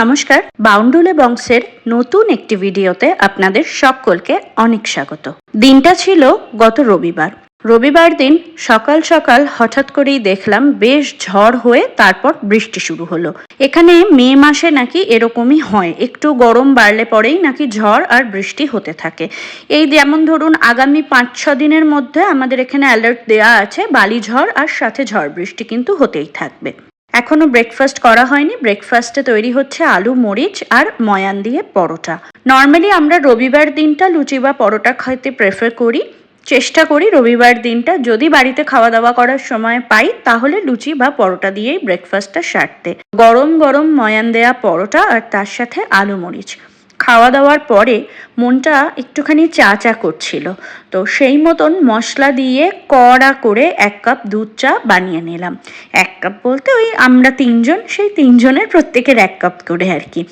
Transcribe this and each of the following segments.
নমস্কার, বাউন্ডুলে বংশের নতুন একটি ভিডিওতে আপনাদের সকলকে অনেক স্বাগত। দিনটা ছিল গত রবিবার। রবিবার দিন সকাল সকাল হঠাৎ করেই দেখলাম বেশ ঝড় হয়ে তারপর বৃষ্টি শুরু হলো। এখানে মে মাসে নাকি এরকমই হয়, একটু গরম বাড়লে পরেই নাকি ঝড় আর বৃষ্টি হতে থাকে। এই যেমন ধরুন, আগামী পাঁচ ছ দিনের মধ্যে আমাদের এখানে অ্যালার্ট দেওয়া আছে, বালি ঝড় আর সাথে ঝড় বৃষ্টি কিন্তু হতেই থাকবে। এখনও ব্রেকফাস্ট করা হয়নি। ব্রেকফাস্টে তৈরি হচ্ছে আলু, মরিচ আর ময়ান দিয়ে পরোটা। নর্মালি আমরা রবিবার দিনটা লুচি বা পরোটা খাইতে প্রেফার করি। চেষ্টা করি রবিবার দিনটা যদি বাড়িতে খাওয়া দাওয়া করার সময় পাই, তাহলে লুচি বা পরোটা দিয়েই ব্রেকফাস্টটা সারতে। গরম গরম ময়ান দেয়া পরোটা আর তার সাথে আলু, মরিচ। খাওয়া দাওয়ার পরে মনটা একটুখানি চা চা করছিল। তো সেই মতন মশলা দিয়ে কড়া করে এক কাপ দুধ চা বানিয়ে নিলাম। এক কাপ বলতে ওই আমরা তিনজন, সেই তিনজনের প্রত্যেকের এক কাপ করে আর কি।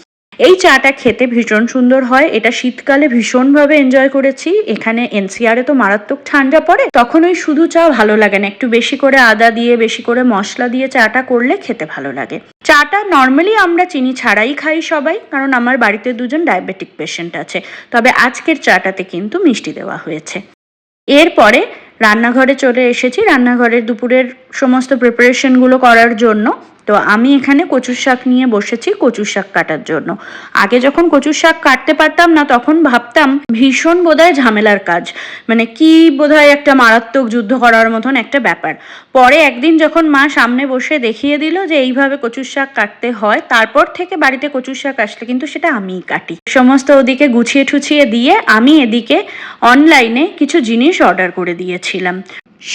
এই চাটা খেতে ভীষণ সুন্দর হয়। এটা শীতকালে ভীষণভাবে এনজয় করেছি। এখানে এনসিআরে তো মারাত্মক ঠান্ডা পড়ে। তখন ওই শুধু চা ভালো লাগে না। একটু বেশি করে আদা দিয়ে, বেশি করে মশলা দিয়ে চাটা করলে খেতে ভালো লাগে। চাটা নর্মালি আমরা চিনি ছাড়াই খাই সবাই, কারণ আমার বাড়িতে দুজন ডায়াবেটিক পেশেন্ট আছে। তবে আজকের চাটাতে কিন্তু মিষ্টি দেওয়া হয়েছে। এরপরে রান্নাঘরে চলে এসেছি। রান্নাঘরের দুপুরের সমস্ত প্রিপারেশনগুলো করার জন্য তো আমি এখানে কচুর শাক নিয়ে বসেছি কচুর শাক কাটার জন্য। আগে যখন কচুর শাক কাটতে পারতাম না, তখন ভাবতাম ভীষণ বোধহয় ঝামেলার কাজ। মানে কি বোধহয় একটা মারাত্মক যুদ্ধ করার মতন একটা ব্যাপার। পরে একদিন যখন মা সামনে বসে দেখিয়ে দিল যে এইভাবে কচুর শাক কাটতে হয়, তারপর থেকে বাড়িতে কচুর শাক আসলে কিন্তু সেটা আমিই কাটি। সমস্ত ওদিকে গুছিয়ে ঠুছিয়ে দিয়ে আমি এদিকে অনলাইনে কিছু জিনিস অর্ডার করে দিয়েছিলাম।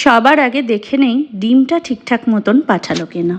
সবার আগে দেখে নেই ডিমটা ঠিকঠাক মতন পাঠালো কিনা।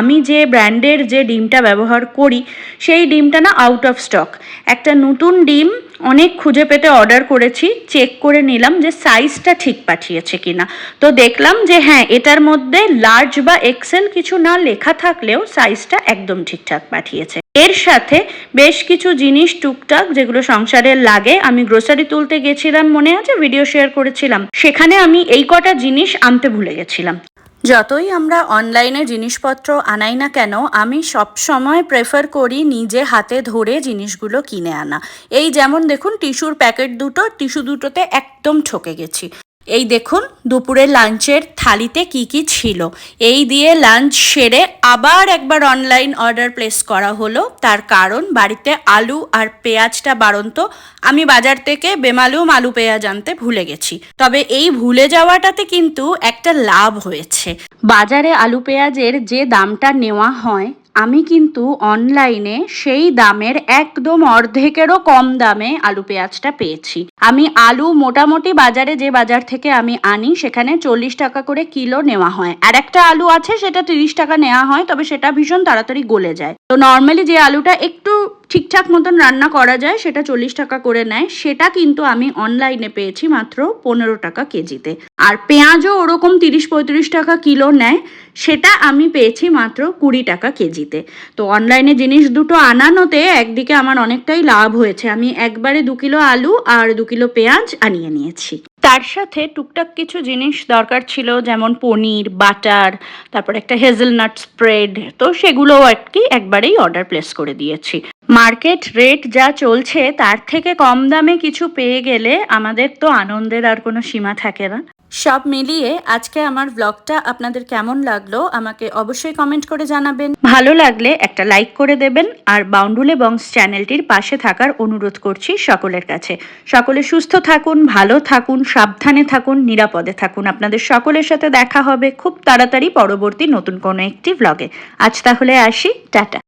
আমি যে ব্র্যান্ডের যে ডিমটা ব্যবহার করি, সেই ডিমটা না আউট অফ স্টক একটা নতুন ডিম অনেক খুঁজে পেতে অর্ডার করেছি চেক করে নিলাম যে সাইজটা ঠিক পাঠিয়েছে কিনা। তো দেখলাম যে হ্যাঁ এটার মধ্যে লার্জ বা এক্সেল কিছু না লেখা থাকলেও সাইজটা একদম ঠিকঠাক পাঠিয়েছে। এর সাথে বেশ কিছু জিনিস টুকটাক যেগুলো সংসারের লাগে, আমি গ্রোসারি তুলতে গেছিলাম, মনে আছে? ভিডিও শেয়ার করেছিলাম। সেখানে আমি এই কটা জিনিস আনতে ভুলে গেছিলাম। যতই আমরা অনলাইনে জিনিসপত্র আনাই না কেন, আমি সব সময় প্রেফার করি নিজে হাতে ধরে জিনিসগুলো কিনে আনা। এই যেমন দেখুন টিস্যুর প্যাকেট দুটো টিস্যু দুটোতে একদম ঠকে গেছি। এই দেখুন, দুপুরের লাঞ্চের থালিতে কি কি ছিল। এই দিয়ে লাঞ্চ সেরে আবার একবার অনলাইন অর্ডার প্লেস করা হলো। তার কারণ, বাড়িতে আলু আর পেঁয়াজটা বাড়ন্ত। আমি বাজার থেকে বেমালুম আলু পেঁয়াজ আনতে ভুলে গেছি। তবে এই ভুলে যাওয়াটাতে কিন্তু একটা লাভ হয়েছে। বাজারে আলু পেঁয়াজের যে দামটা নেওয়া হয় আমি কিন্তু অনলাইনে সেই দামের একদম অর্ধেকেরও কম দামে আলু পেঁয়াজটা পেয়েছি। আমি আলু মোটামুটি বাজারে যে বাজার থেকে আমি আনি, সেখানে চল্লিশ টাকা করে কিলো নেওয়া হয়। আর একটা আলু আছে, সেটা তিরিশ টাকা নেওয়া হয়, তবে সেটা ভীষণ তাড়াতাড়ি গলে যায়। তো নর্মালি যে আলুটা একটু ঠিকঠাক মতন রান্না করা যায়, সেটা চল্লিশ টাকা করে নেয়। সেটা কিন্তু আমি অনলাইনে পেয়েছি মাত্র পনেরো টাকা কেজিতে। আর পেঁয়াজও ওরকম তিরিশ পঁয়ত্রিশ টাকা কিলো নেয়, সেটা আমি পেয়েছি মাত্র কুড়ি টাকা কেজিতে। তো অনলাইনে জিনিস দুটো আনানোতে একদিকে আমার অনেকটাই লাভ হয়েছে। আমি একবারে দু কিলো আলু আর দু কিলো পেঁয়াজ আনিয়ে নিয়েছি। তার সাথে টুকটাক কিছু জিনিস দরকার ছিল, যেমন পনির, বাটার, তারপর একটা হেজেলনাট স্প্রেড তো সেগুলোও আর কি একবারেই অর্ডার প্লেস করে দিয়েছি। মার্কেট রেট যা চলছে তার থেকে কম দামে কিছু পেয়ে গেলে আমাদের তো আনন্দের আর কোনো সীমা থাকে না। সব মিলিয়ে আজকে আমার ব্লগটা আপনাদের কেমন লাগল আমাকে অবশ্যই কমেন্ট করে জানাবেন। ভালো লাগলে একটা লাইক করে দেবেন আর বাউন্ডুলে বংশ চ্যানেলটির পাশে থাকার অনুরোধ করছি সকলের কাছে। সকলে সুস্থ থাকুন ভালো থাকুন সাবধানে থাকুন নিরাপদে থাকুন। আপনাদের সকলের সাথে দেখা হবে খুব তাড়াতাড়ি পরবর্তী নতুন কোনো একটি ব্লগে আজ তাহলে আসি টাটা।